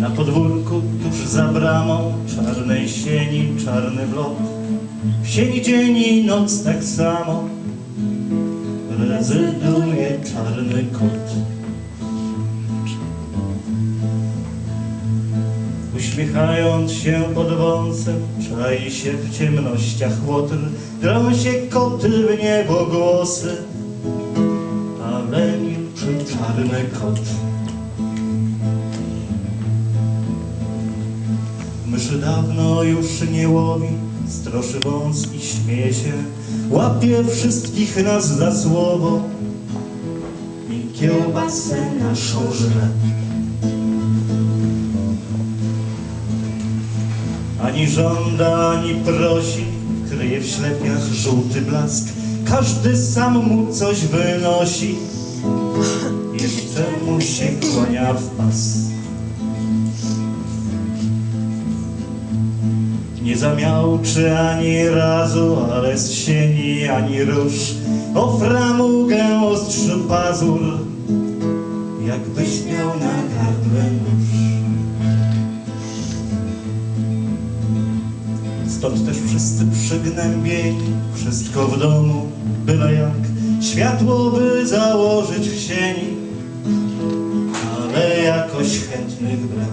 Na podwórku tuż za bramą czarnej sieni, czarny blok. W sieni dzień i noc tak samo rezyduje czarny kot. Uśmiechając się pod wąsem, czai się w ciemnościach łotr, drą się koty w niebo głosy, ale milczy czarny kot. Myszy dawno już nie łowi, stroszy wąs i śmieje się, łapie wszystkich nas za słowo i kiełbasę naszą żre. Ani żąda, ani prosi, kryje w ślepiach żółty blask. Każdy sam mu coś wynosi, jeszcze mu się kłania w pas. Nie zamiałczy ani razu, ale z sieni ani róż. O framugę ostrzy pazur, jakbyś miał na gardle nóż. Stąd też wszyscy przygnębieni, wszystko w domu, byle jak, światło by założyć w sieni, ale jakoś chętnych brak.